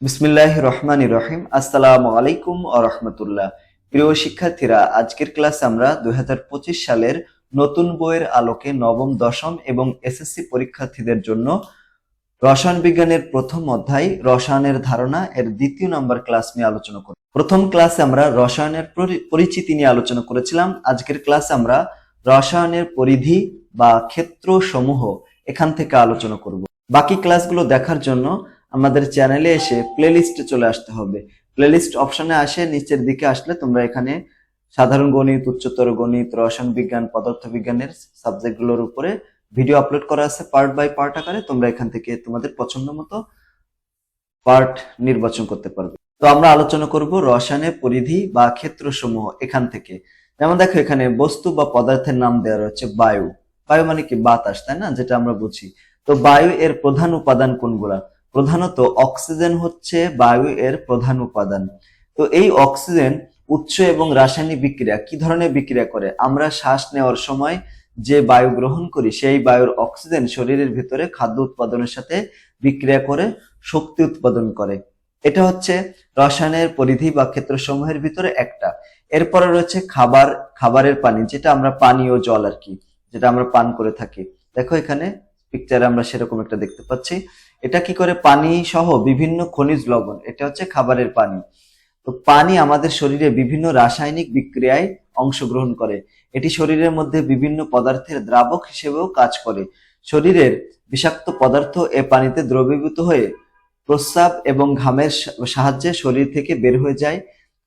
বিসমিল্লাহ রহমান রহিম। আসসালামু আলাইকুম ও রহমতুল্লাহ। প্রিয় শিক্ষার্থীরা, আজকের ক্লাসে আমরা দুই হাজার পঁচিশ সালের নতুন বইয়ের আলোকে নবম, দশম এবং এসএসসি পরীক্ষার্থীদের জন্য রসায়ন বিজ্ঞানের প্রথম অধ্যায়, রসায়নের ধারণা এর দ্বিতীয় নম্বর ক্লাস নিয়ে আলোচনা করব। প্রথম ক্লাসে আমরা রসায়নের পরি- পরিচিতি নিয়ে আলোচনা করেছিলাম। আজকের ক্লাসে আমরা রসায়নের পরিধি বা ক্ষেত্র সমূহ এখান থেকে আলোচনা করব। বাকি ক্লাসগুলো দেখার জন্য আমাদের চ্যানেলে এসে প্লেলিস্টে চলে আসতে হবে। প্লেলিস্ট অপশনে আসে, নিচের দিকে আসলে তোমরা এখানে সাধারণ গণিত, উচ্চতর গণিত, রসায়ন বিজ্ঞান পদার্থ বিজ্ঞানের সাবজেক্টগুলোর উপরে ভিডিও আপলোড করা আছে পার্ট বাই পার্ট আকারে। তোমরা এখান থেকে তোমাদের পছন্দ মতো পার্ট নির্বাচন করতে পারবে। তো আমরা আলোচনা করব রসায়নের পরিধি বা ক্ষেত্রসমূহ এখান থেকে। যেমন দেখো, এখানে বস্তু বা পদার্থের নাম দেওয়া রয়েছে বায়ু। বায়ু মানে কি? বাতাস, তাই না? যেটা আমরা বুঝি। তো বায়ু এর প্রধান উপাদান কোনগুলা? প্রধানত অক্সিজেন হচ্ছে বায়ু এর প্রধান উপাদান। তো এই অক্সিজেন উচ্চ এবং রাসায়নিক বিক্রিয়া কি ধরনের বিক্রিয়া করে? আমরা শ্বাস নেওয়ার সময় যে বায়ু গ্রহণ করি, সেই বায়ুর অক্সিজেন শরীরের ভিতরে খাদ্য উৎপাদনের সাথে বিক্রিয়া করে, শক্তি উৎপাদন করে। এটা হচ্ছে রসায়নের পরিধি বা ক্ষেত্রসমূহের ভিতরে একটা। এরপরে রয়েছে খাবার, খাবারের পানি, যেটা আমরা পানীয় জল আর কি, যেটা আমরা পান করে থাকি। দেখো এখানে পিকচারে আমরা সেরকম একটা দেখতে পাচ্ছি। এটা কি করে পানি সহ বিভিন্ন খনিজ লবণ? এটা হচ্ছে খাবারের পানি। তো পানি আমাদের শরীরে বিভিন্ন রাসায়নিক বিক্রিয়ায় অংশগ্রহণ করে। এটি শরীরের মধ্যে বিভিন্ন পদার্থের দ্রাবক হিসেবেও কাজ করে। শরীরের বিষাক্ত পদার্থ এ পানিতে দ্রবীভূত হয়ে প্রস্রাব এবং ঘামের সাহায্যে শরীর থেকে বের হয়ে যায়।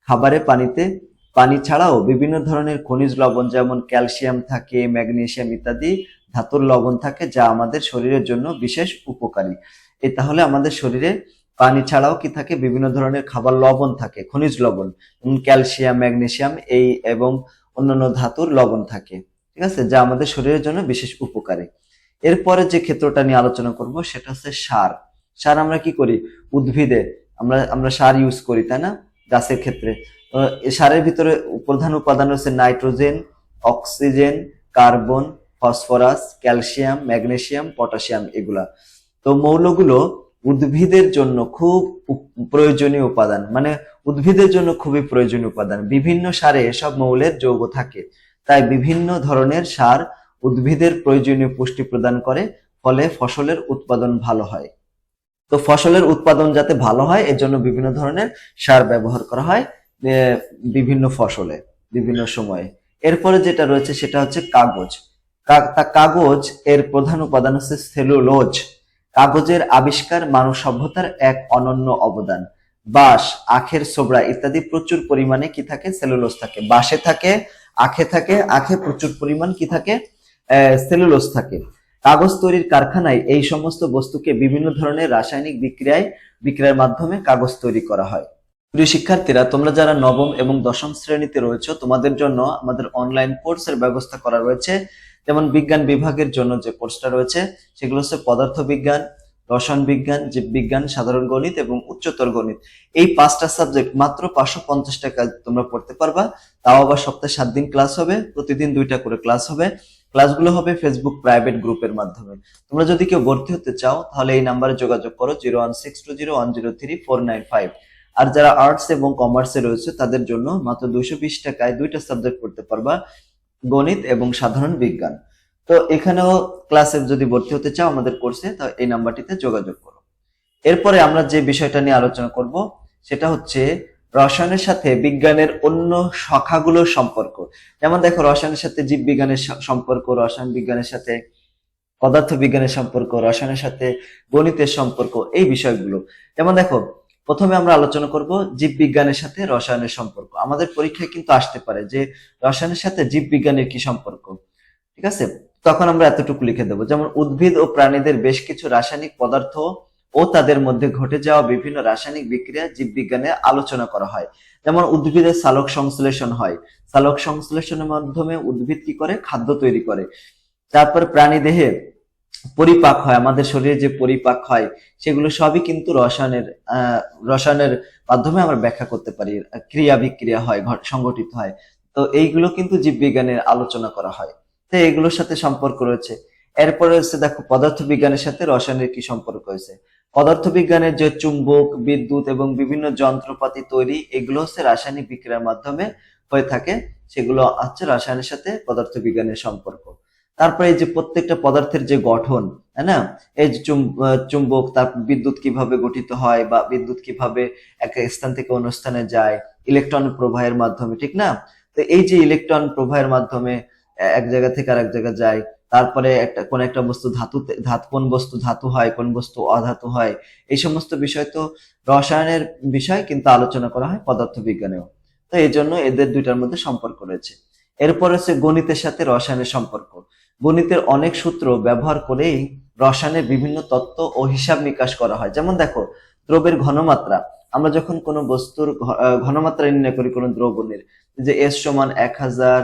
খাবারে পানিতে, পানি ছাড়াও বিভিন্ন ধরনের খনিজ লবণ যেমন ক্যালসিয়াম থাকে ম্যাগনেশিয়াম ইত্যাদি ধাতুর লবণ থাকে যা আমাদের শরীরের জন্য বিশেষ উপকারী। এই তাহলে আমাদের শরীরে পানি ছাড়াও কি থাকে? বিভিন্ন ধরনের খাবার লবণ থাকে, খনিজ লবণ ক্যালসিয়াম, ম্যাগনেসিয়াম, এই এবং অন্যান্য ধাতুর লবণ থাকে, ঠিক আছে? যা আমাদের শরীরের জন্য বিশেষ উপকারী। এরপরে যে ক্ষেত্রটা নিয়ে আলোচনা করব সেটা হচ্ছে সার। সার আমরা কি করি? উদ্ভিদে আমরা আমরা সার ইউজ করি, তাই না? গাছের ক্ষেত্রে। সারের ভিতরে প্রধান উপাদান হচ্ছে nitrogen, oxygen, carbon, phosphorus, calcium, magnesium, potassium, এগুলা। তো মৌলগুলো উদ্ভিদের জন্য খুব প্রয়োজনীয় উপাদান। মানে উদ্ভিদের জন্য খুবই প্রয়োজনীয় উপাদান। বিভিন্ন সারে এসব মৌলের যৌগ থাকে। তাই বিভিন্ন ধরনের সার উদ্ভিদের প্রয়োজনীয় পুষ্টি প্রদান করে, ফলে ফসলের উৎপাদন ভালো হয়। তো ফসলের উৎপাদন যাতে ভালো হয় এর জন্য বিভিন্ন ধরনের সার ব্যবহার করা হয় বিভিন্ন ফসলে, বিভিন্ন সময়ে। এরপরে যেটা রয়েছে সেটা হচ্ছে কাগজ। কাগজ এর প্রধান উপাদান হচ্ছে সেলুলোজ। কাগজের আবিষ্কার মানব সভ্যতার এক অনন্য অবদান। বাঁশ, আখের সোবড়া ইত্যাদি প্রচুর পরিমাণে কি থাকে? সেলুলোজ থাকে। বাঁশে থাকে, আখে থাকে, আখে প্রচুর পরিমাণ কি থাকে? সেলুলোজ থাকে। কাগজ তৈরির কারখানায় এই সমস্ত বস্তুকে বিভিন্ন ধরনের রাসায়নিক বিক্রিয়ায় বিক্রিয়ার মাধ্যমে কাগজ তৈরি করা হয়। প্রিয় শিক্ষার্থীরা, তোমরা যারা নবম এবং দশম শ্রেণীতে রয়েছে, তোমাদের জন্য আমাদের অনলাইন কোর্সের ব্যবস্থা করা রয়েছে। যেমন বিজ্ঞান বিভাগের জন্য যে কোর্সটা রয়েছে, সেগুলো হচ্ছে পদার্থ বিজ্ঞান রসায়ন বিজ্ঞান, জীববিজ্ঞান, সাধারণ গণিত এবং উচ্চতর গণিত। এই পাঁচটা সাবজেক্ট মাত্র পাঁচশো পঞ্চাশ টাকা তোমরা পড়তে পারবা। তাও আবার সপ্তাহে সাত দিন ক্লাস হবে, প্রতিদিন দুইটা করে ক্লাস হবে। ক্লাসগুলো হবে ফেসবুক প্রাইভেট গ্রুপের মাধ্যমে। তোমরা যদি কেউ ভর্তি হতে চাও, তাহলে এই নাম্বারে যোগাযোগ করো, zero one six two zero one zero three four nine five. আর যারা আর্টস এবং কমার্সে রয়েছে, তাদের জন্য মাত্র দুইশো বিশ টাকায় দুইটা সাবজেক্ট পড়তে পারবা। গণিত এবং সাধারণ বিজ্ঞান। তো এখানেও ক্লাসে যদি ভর্তি হতে চাও আমাদের কোর্সে তো এই নাম্বারটিতে যোগাযোগ করো। এরপরে আমরা যে বিষয়টা নিয়ে আলোচনা করব, সেটা হচ্ছে রসায়নের সাথে বিজ্ঞানের অন্য শাখাগুলোর সম্পর্ক। যেমন দেখো, রসায়নের সাথে জীব বিজ্ঞানের সম্পর্ক, রসায়ন বিজ্ঞানের সাথে পদার্থ বিজ্ঞানের সম্পর্ক, রসায়নের সাথে গণিতের সম্পর্ক, এই বিষয়গুলো। যেমন দেখো প্রথমে আমরা আলোচনা করব জীব বিজ্ঞানের সাথে রসায়নের সম্পর্ক। আমাদের পরীক্ষায় কিন্তু আসতে পারে যে রসায়নের সাথে জীব বিজ্ঞানের কি সম্পর্ক। ঠিক আছে? তখন আমরা এতটুকু লিখে দেবো। যেমন উদ্ভিদ ও প্রাণীদের বেশ কিছু রাসায়নিক পদার্থ ও তাদের মধ্যে ঘটে যাওয়া বিভিন্ন রাসায়নিক বিক্রিয়া জীববিজ্ঞানে আলোচনা করা হয়। যেমন উদ্ভিদের সালোক সংশ্লেষণ হয়। সালোক সংশ্লেষণের মাধ্যমে উদ্ভিদ কি করে? খাদ্য তৈরি করে। তারপর প্রাণী দেহে পরিপাক হয়, আমাদের শরীরে যে পরিপাক হয়, সেগুলো সবই কিন্তু রসায়নের রসায়নের মাধ্যমে আমরা ব্যাখ্যা করতে পারি। ক্রিয়া বিক্রিয়া হয় সংঘটিত হয়। তো এইগুলো কিন্তু জীববিজ্ঞানের আলোচনা করা হয়। তো এগুলোর সাথে সম্পর্ক রয়েছে। এরপরে হচ্ছে দেখো, পদার্থবিজ্ঞানের সাথে রসায়নের কি সম্পর্ক হয়েছে? পদার্থবিজ্ঞানের যে চুম্বক, বিদ্যুৎ এবং বিভিন্ন যন্ত্রপাতি তৈরি, এগুলো হচ্ছে রাসায়নিক বিক্রিয়ার মাধ্যমে হয়ে থাকে। সেগুলো হচ্ছে রসায়নের সাথে পদার্থবিজ্ঞানের সম্পর্ক। তারপরে এই যে প্রত্যেকটা পদার্থের যে গঠন, তাই না? এই যে চুম্বক তার বিদ্যুৎ কীভাবে গঠিত হয় বা বিদ্যুৎ কীভাবে এক স্থান থেকে অন্য স্থানে যায়, ইলেকট্রন প্রবাহের মাধ্যমে, ঠিক না? তো এই যে ইলেকট্রন প্রবাহের মাধ্যমে এক জায়গা থেকে আরেক জায়গা যায়, তারপরে একটা, কোন একটা বস্তু ধাতুতে, ধাতু, কোন বস্তু ধাতু হয়, কোন বস্তু অধাতু হয়, এই সমস্ত বিষয় তো রসায়নের বিষয়, কিন্তু আলোচনা করা হয় পদার্থবিজ্ঞানেও। তো এই জন্য এদের দুইটার মধ্যে সম্পর্ক রয়েছে। এরপর হচ্ছে গণিতের সাথে রসায়নের সম্পর্ক। গণিতের অনেক সূত্র ব্যবহার করেই রসায়নের বিভিন্ন তত্ত্ব ও হিসাব নিকাশ করা হয়। যেমন দেখো, দ্রবের ঘনমাত্রা। আমরা যখন কোনো বস্তুর ঘনমাত্রা নির্ণয় করি কোনো দ্রবণের যে এস সমান এক হাজার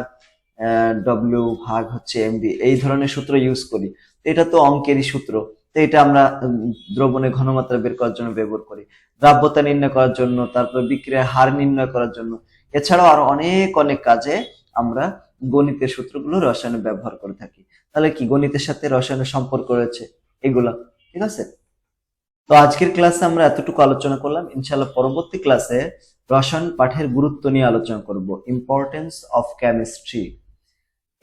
ডব্লিউ ভাগ হচ্ছে এমবি এই ধরনের সূত্র ইউজ করি। এটা তো অঙ্কেরই সূত্র। তো এটা আমরা দ্রবণের ঘনমাত্রা বের করার জন্য ব্যবহার করি। দ্রাব্যতা নির্ণয় করার জন্য, তারপর বিক্রিয়ার হার নির্ণয় করার জন্য। এছাড়াও আরও অনেক অনেক কাজে আমরা গণিতের সূত্রগুলো রসায়নে ব্যবহার করে থাকি। তাহলে কি গণিতের সাথে রসায়নের সম্পর্ক রয়েছে? এগুলা, ঠিক আছে? তো আজকের ক্লাসে আমরা এতটুকু আলোচনা করলাম। ইনশাল্লাহ পরবর্তী ক্লাসে রসায়ন পাঠের গুরুত্ব নিয়ে আলোচনা করব। ইম্পর্টেন্স অফ কেমিস্ট্রি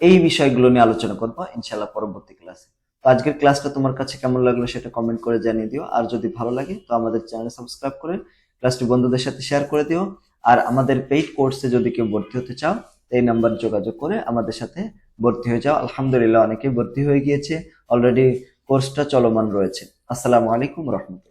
এই বিষয়গুলো নিয়ে আলোচনা করব ইনশাল্লাহ পরবর্তী ক্লাসে। তো আজকের ক্লাসটা তোমার কাছে কেমন লাগল সেটা কমেন্ট করে জানিয়ে দিও। আর যদি ভালো লাগে, তো আমাদের চ্যানেল সাবস্ক্রাইব করে ক্লাসটি বন্ধুদের সাথে শেয়ার করে দিও। আর আমাদের পেইড কোর্সে যদি কেউ ভর্তি হতে চাও এই নাম্বার যোগাযোগ করে আমাদের সাথে ভর্তি হয়ে যাও। আলহামদুলিল্লাহ অনেকে ভর্তি হয়ে গিয়েছে। অলরেডি কোর্সটা চলমান রয়েছে। আসসালামু আলাইকুম রহমতুল্লাহ।